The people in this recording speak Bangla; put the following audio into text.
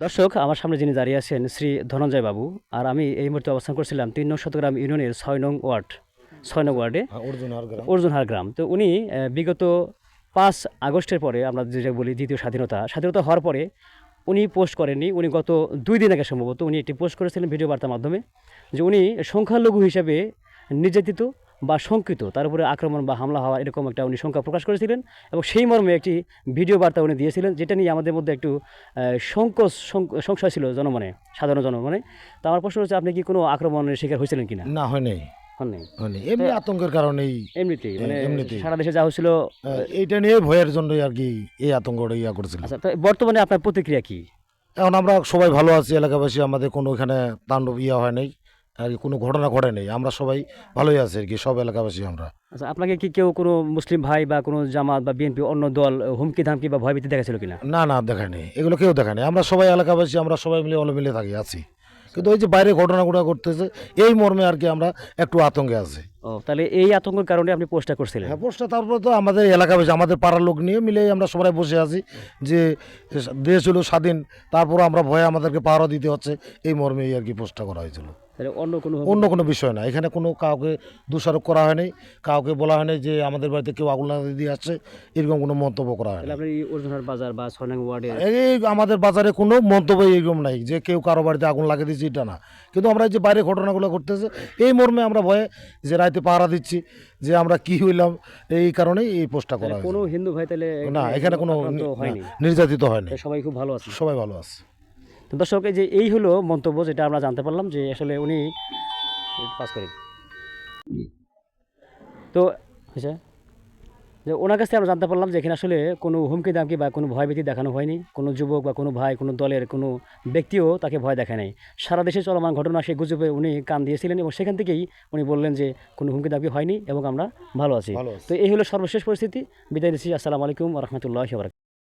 দর্শক আমার সামনে যিনি দাঁড়িয়ে আছেন শ্রী ধনঞ্জয় বাবু আর আমি এই মুহূর্তে অবস্থান করছিলাম তিন নং শতগ্রাম ইউনিয়নের ছয় নং ওয়ার্ড ছয় নং ওয়ার্ডে গ্রাম। অর্জুনহার গ্রাম। তো উনি বিগত পাঁচ আগস্টের পরে আমরা যেটা বলি দ্বিতীয় স্বাধীনতা স্বাধীনতা হওয়ার পরে উনি পোস্ট করেননি। উনি গত দুই দিন আগে সম্ভবত উনি একটি পোস্ট করেছিলেন ভিডিও বার্তার মাধ্যমে যে উনি সংখ্যালঘু হিসেবে নির্যাতিত বা শঙ্কিত তার উপরে আক্রমণ বা হামলা হওয়া এরকম একটা উনি শঙ্কা প্রকাশ করেছিলেন এবং সেই মর্মে একটি ভিডিও বার্তা উনি দিয়েছিলেন যেটা নিয়ে আমাদের মধ্যে একটু সংকোচ সংশয় ছিল জনমনে সাধারণ জনমনে। তো আমার প্রশ্ন হচ্ছে আপনি কি কোনো আক্রমণের শিকার হয়েছিলেন কিনা? না হয় নাই। হয়নি এমনি আতঙ্কের কারণেই এমনিতেই মানে এমনিতেই। সারা দেশে যা হচ্ছিল আহ, এইটা নিয়ে ভয়ের জন্যই আর কি এই আতঙ্কটা ইয়া করেছিল। আচ্ছা তো বর্তমানে আপনার প্রতিক্রিয়া কি? এখন আমরা সবাই ভালো আছি এলাকাবাসী আমাদের কোনো এখানে তাণ্ডব ইয়া হয় নাই। আর কি কোনো ঘটনা ঘটে নেই। আমরা সবাই ভালোই আছি আর কি সব এলাকাবাসী আমরা। আচ্ছা আপনাকে কি কেউ কোনো মুসলিম ভাই বা কোনো জামাত বা বিএনপি অন্য দল হুমকি ধামকি বা ভয়ভীতি দেখাছিল কিনা? না না দেখায় নেই। এগুলো কেউ দেখায় নেই। আমরা সবাই এলাকাবাসী আমরা সবাই মিলে অলে মিলে থাকি আছি। কিন্তু ওই যে বাইরে ঘটনাগুলো ঘটতেছে এই মর্মে আর কি আমরা একটু আতঙ্কে আছি। ও তাহলে এই আতঙ্কের কারণে আপনি পোস্টটা করছিলেন? হ্যাঁ পোস্টটা তারপরে তো আমাদের এলাকাবাসী আমাদের পাড়ার লোক নিয়ে মিলে আমরা সবাই বসে আছি যে দেশ হলো স্বাধীন তারপরে আমরা ভয়ে আমাদেরকে পাহারা দিতে হচ্ছে এই মর্মেই আর কি পোস্টটা করা হয়েছিল। অন্য কোনো অন্য কোনো বিষয় না। এখানে কোনো কাউকে দোষারোপ করা হয়নি কাউকে বলা হয়নি যে আমাদের বাড়িতে কেউ আগুন লাগিয়ে দিয়ে আসছে এরকম কোনো মন্তব্য করা হয়নি। তাহলে এই অর্জুনার বাজার বা ছয় ওয়ার্ডে এই আমাদের বাজারে কোনো মন্তব্য এরকম নাই যে কেউ কারও বাড়িতে আগুন লাগিয়ে দিচ্ছে এটা না। কিন্তু আমরা এই যে বাইরে ঘটনাগুলো ঘটতেছে এই মর্মে আমরা ভয়ে যে রাতে পাহারা দিচ্ছি যে আমরা কি হইলাম এই কারণেই এই পোস্টটা করা কোনো হিন্দু ভাই তাহলে না এখানে কোনো নির্যাতিত হয়নি। সবাই খুব ভালো আছে। সবাই ভালো আছে। তো দর্শক এই যে এই হলো মন্তব্য যেটা আমরা জানতে পারলাম যে আসলে উনি পাস করি তো হয়েছে যে ওনার কাছ থেকে আমরা জানতে পারলাম যে এখানে আসলে কোনো হুমকি দামকি বা কোনো ভয়ভীতি দেখানো হয়নি। কোনো যুবক বা কোনো ভাই কোনো দলের কোনো ব্যক্তিও তাকে ভয় দেখায় নাই। সারা দেশে চলমান ঘটনা সেই গুজবে উনি কান দিয়েছিলেন এবং সেখান থেকেই উনি বললেন যে কোনো হুমকি দামকি হয়নি এবং আমরা ভালো আছি। তো এই হলো সর্বশেষ পরিস্থিতি। বিদায় দিচ্ছি আসসালামু আলাইকুম রহমতুল্লাহ